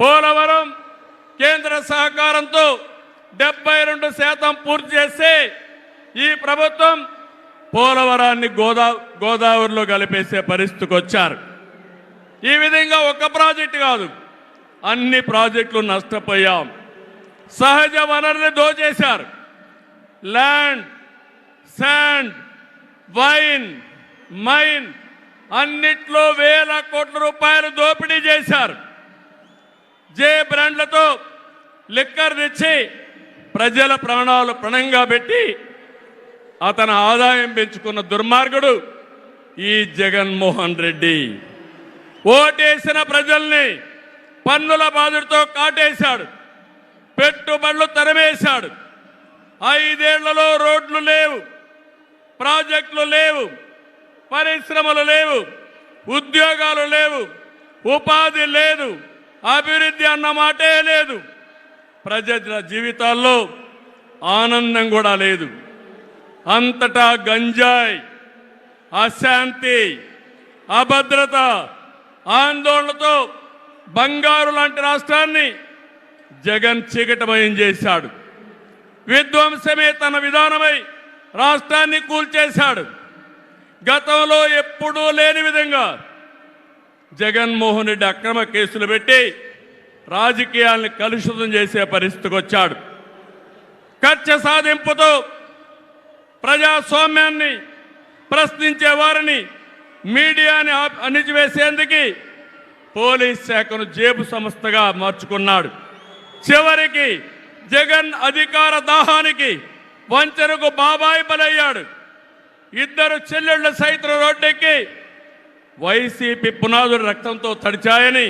పోలవరం కేంద్ర సహకారంతో డెబ్బై రెండు శాతం పూర్తి చేస్తే ఈ ప్రభుత్వం పోలవరాన్ని గోదా గోదావరిలో కలిపేసే పరిస్థితికి వచ్చారు. ఈ విధంగా ఒక ప్రాజెక్టు కాదు అన్ని ప్రాజెక్టులు నష్టపోయాం. సహజ వనరుని దోచేశారు. ల్యాండ్ శాండ్ వైన్ మైన్ అన్నిట్లో వేల కోట్ల రూపాయలు దోపిడీ చేశారు. జే బ్రాండ్లతో లిక్కర్ తెచ్చి ప్రజల ప్రాణాలు ప్రణంగా పెట్టి అతని ఆదాయం పెంచుకున్న దుర్మార్గుడు ఈ జగన్మోహన్ రెడ్డి. ఓటేసిన ప్రజల్ని పన్నుల బాధుడితో కాటేశాడు. పెట్టుబడులు తరమేశాడు. ఐదేళ్ళలో రోడ్లు లేవు ప్రాజెక్టులు లేవు పరిశ్రమలు లేవు ఉద్యోగాలు లేవు ఉపాధి లేదు అభివృద్ధి అన్న మాటే లేదు. ప్రజల జీవితాల్లో ఆనందం కూడా లేదు. అంతటా గంజాయి అశాంతి అభద్రత ఆందోళనతో బంగారు లాంటి రాష్ట్రాన్ని జగన్ చీకటమయం చేశాడు. విధ్వంసమే తన విధానమై రాష్ట్రాన్ని కూల్చేశాడు. గతంలో ఎప్పుడూ లేని విధంగా జగన్మోహన్ రెడ్డి అక్రమ కేసులు పెట్టి రాజకీయాల్ని కలుషితం చేసే పరిస్థితికి వచ్చాడు. కక్ష సాధింపుతో ప్రజాస్వామ్యాన్ని ప్రశ్నించే వారిని మీడియాని అణిచివేసేందుకు పోలీస్ శాఖను జేబు సంస్థగా మార్చుకున్నాడు. చివరికి జగన్ అధికార దాహానికి వంచనకు బాబాయి బలయ్యాడు. ఇద్దరు చెల్లెళ్ళు సైతం రోడ్డెక్కి వైసీపీ పునాదులు రక్తంతో తడిచాయని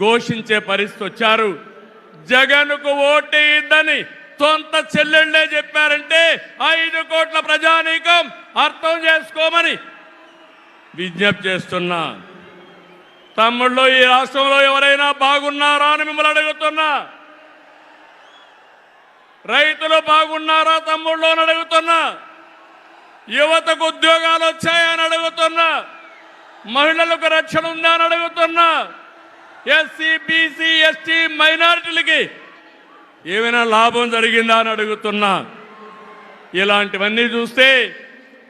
ఘోషించే పరిస్థితి వచ్చారు. జగన్కు ఓటేయద్దని సొంత చెల్లెళ్ళే చెప్పారంటే ఐదు కోట్ల ప్రజానీకం అర్థం చేసుకోమని విజ్ఞప్తి చేస్తున్నా. తమ్ముళ్ళు ఈ రాష్ట్రంలో ఎవరైనా బాగున్నారా అని మిమ్మల్ని అడుగుతున్నా. రైతులు బాగున్నారా తమ్ముళ్ళు అని అడుగుతున్నా. యువతకు ఉద్యోగాలు వచ్చాయని అడుగుతున్నా. మహిళలకు రక్షణ ఉందా అని అడుగుతున్నా. ఎస్సీ బీసీ ఎస్టీ మైనారిటీలకి ఏమైనా లాభం జరిగిందా అని అడుగుతున్నా. ఇలాంటివన్నీ చూస్తే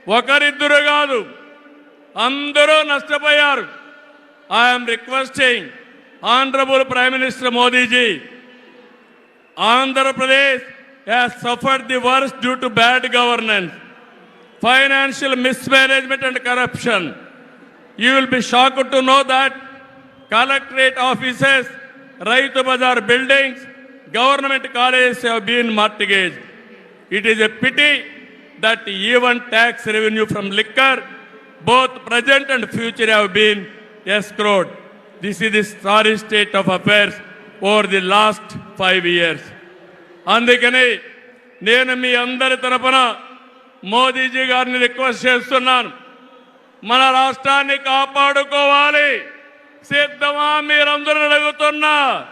ఒకరిద్దరు కాదు అందరూ నష్టపోయారు. I'm requesting honourable prime minister Modi ji Andhra Pradesh has suffered the worst due to bad governance financial mismanagement and corruption you will be shocked to know that collectorate offices Rythu Bazar buildings government colleges have been mortgaged it is a pity that even tax revenue from liquor both present and future have been escrowed this is the sorry state of affairs over the last five years అందుకని నేను మీ అందరి తరపున మోదీజీ గారిని request చేస్తున్నాను మన రాష్ట్రాన్ని కాపాడుకోవాలి. సిద్ధమా మీరందరూ అడుగుతున్నా.